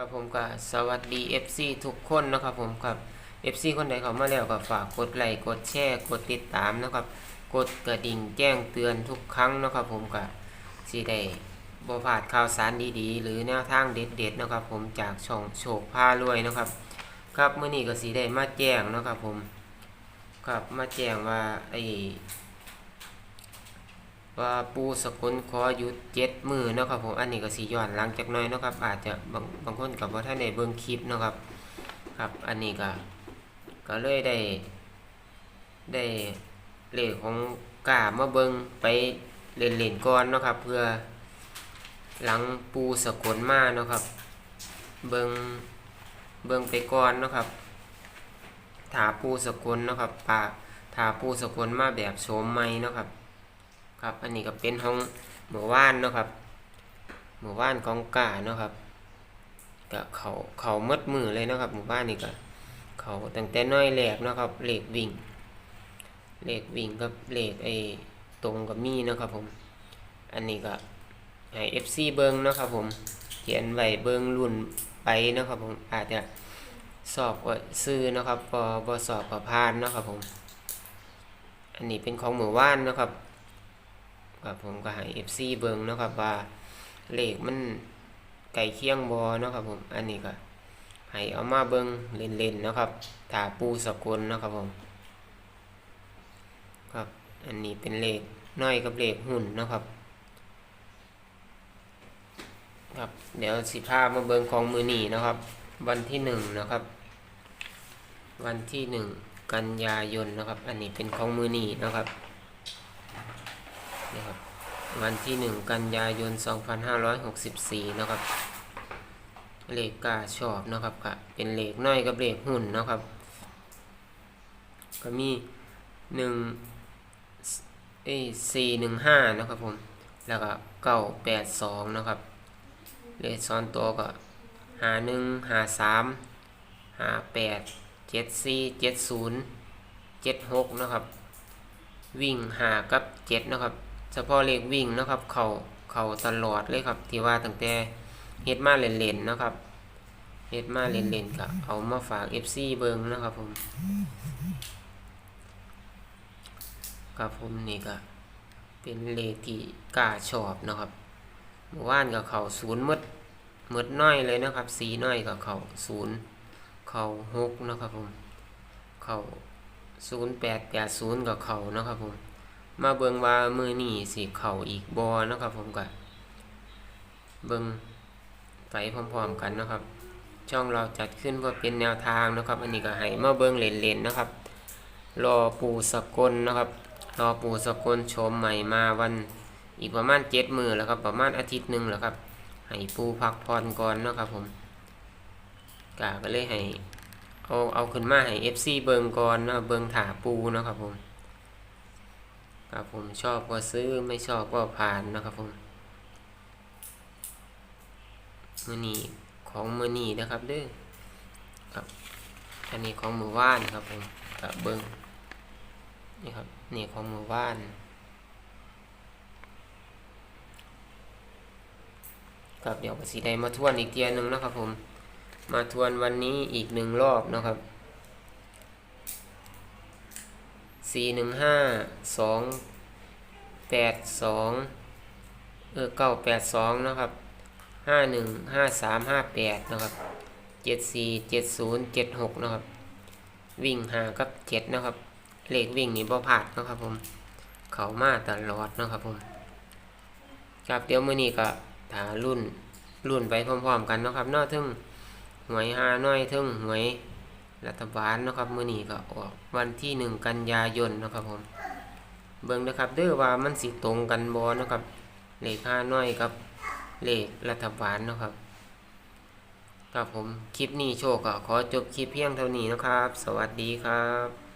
ครับผมก็สวัสดี FC ทุกคนนะครับผมครับ FC คนใดเขามาแล้วก็ฝากกดไลค์กดแชร์กดติดตามนะครับ กดกระดิ่งแจ้งเตือนทุกครั้งนะครับผมก็สิได้บ่พลาดข่าวสารดีๆ หรือแนวทางเด็ดๆนะครับ ผมจากช่องโชคพารวยนะครับ ครับเมื้อนี้ก็สิได้มาแจ้งนะครับผมครับมาแจ้งว่าไอ้ ว่าปูสกุลขอหยุดเจ็ดมือเนาะครับผมอันนี้ก็สิย้อนหลังจากน้อยเนาะครับ อาจจะบางบางคนกับว่าท่านได้เบิ่งคลิปเนาะครับครับอันนี้ก็ก็เลยได้ ได้เลขของกามาเบิงไปเล่นเล่นก่อนเนาะครับ เพื่อหลังปูสกลมาเนาะครับ เบิงเบิงไปก่อนเนาะครับถาปูสกลเนาะครับปาถาปูสกลมาแบบโฉมใหม่เนาะครับ ครับ อันนี้ก็เป็นห้องหมู่ว่านเนาะครับ หมู่ว่านของกาเนาะครับก็เขาเขาหมดมือเลยเนาะครับ หมู่บ้านนี่ก็เขาตั้งแต่น้อยแหลกเนาะครับเหล็กวิ่งเหลขวิ่งกับเหลขไอ้ตรงกับมีเนาะครับผม อันนี้ก็ให้ FC เบิงเนาะครับผมเขียนไว้เบิงรุ่นไปเนาะครับผมอาจจะสอบก็ซื้อเนาะครับบ่บ่สอบก็ผ่านเนาะครับผม อันนี้เป็นของหมู่บ้านเนาะครับ ครับผมก็ให้ FC เบิงเนาะครับว่าเลขมันไก่เคียงบ่เนาะครับผมอันนี้ก็ให้เอามาเบิงเล่นๆเนาะครับถ้าปูสกุลเนาะครับผมครับอันนี้เป็นเลขน้อยกับเลขหุ่นเนาะครับ ครับเดี๋ยวสิพามาเบิงของมือหนีนะครับ วันที่หนึ่งนะครับ วันที่หนึ่งกันยายนนะครับ อันนี้เป็นของมือหนีนะครับ นี่ครับวันที่หนึ่งกันยายนสองพันห้าร้อยหกสิบสี่นะครับเลขกาชอบนะครับก็เป็นเลขน้อยกับเลขหุ่นนะครับก็มีหนึ่งเอ้สี่หนึ่งห้านะครับผมแล้วก็เก้าแปดสองนะครับเลขซ้อนตัวก็หาหนึ่งหาสามหาแปดเจ็ดสี่เจ็ดศูนย์เจ็ดหกนะครับ วิ่งหากับเจ็ดนะครับ เฉพาะเลขวิ่งนะครับ เขาเขาตลอดเลยครับที่ว่าตั้งแต่เฮ็ดมาเล่นๆนะครับเฮ็ดมาเล่นๆก็เอามาฝาก FC เบิงนะครับผมครับผมนี่ก็เป็นเลขที่กล้าชอบนะครับเมื่อวานกับเขาศูนย์มดมดน้อยเลยนะครับ สีน้อยกับเขาศูนย์เขาหกนะครับผมเขาศูนย์แปดแปดศูนย์กับเขานะครับผม มาเบิงว่ามือนี่สีเข่าอีกบอนะครับผมก็เบิงไปพร้อมๆกันนะครับ ช่องเราจัดขึ้นเพื่อเป็นแนวทางนะครับ อันนี้ก็ให้มาเบิงเล่นๆนะครับ รอปูสกลนะครับ รอปูสกลโฉมใหม่มาวันอีกประมาณเจ็ดมือแล้วครับ ประมาณอาทิตย์หนึ่งแล้วครับ ให้ปูพักผ่อนก่อนนะครับผมกาก็เลยให้เอาเอาขึ้นมาให้ FC เบิงก่อนนะเบิงถาปูนะครับผม ครับผมชอบก็ซื้อไม่ชอบก็ผ่านนะครับผมมือนีของมือนีนะครับเด้อครับอันนี้ของหมู่บ้านครับผมกับเบิงนี่ครับนี่ของหมู่บ้านครับเดี๋ยวก็สีได้มาทวนอีกเทียหนึ่งนะครับผม มาทวนวันนี้อีกหนึ่งรอบนะครับ สี่หนึ่งห้าสองแปดสองเออเก้าแปดสองนะครับห้าหนึ่งห้าสามห้าแปดนะครับเจ็ดสี่เจ็ดศูนย์เจ็ดหกนะครับ วิ่งหากับเจ็ดนะครับ เลขวิ่งนี่บ่พลาดนะครับผม เขามาตลอดนะครับผมครับเดี๋ยวมื้อนี้ก็ถารุ่นรุ่นไปพร้อมๆกันนะครับนาะทึ่งหวยฮาน้อยทึ่งหวย รัฐบาลนะครับมื้อนี้ก็ออกวันที่หนึ่งกันยายนนะครับผม เบิ่งนะครับเด้อว่ามันสิตรงกันบ่นะครับ เลขฮาน้อยกับเลขรัฐบาลนะครับ ครับผมคลิปนี้โชคก็ขอจบคลิปเพียงเท่านี้นะครับ สวัสดีครับ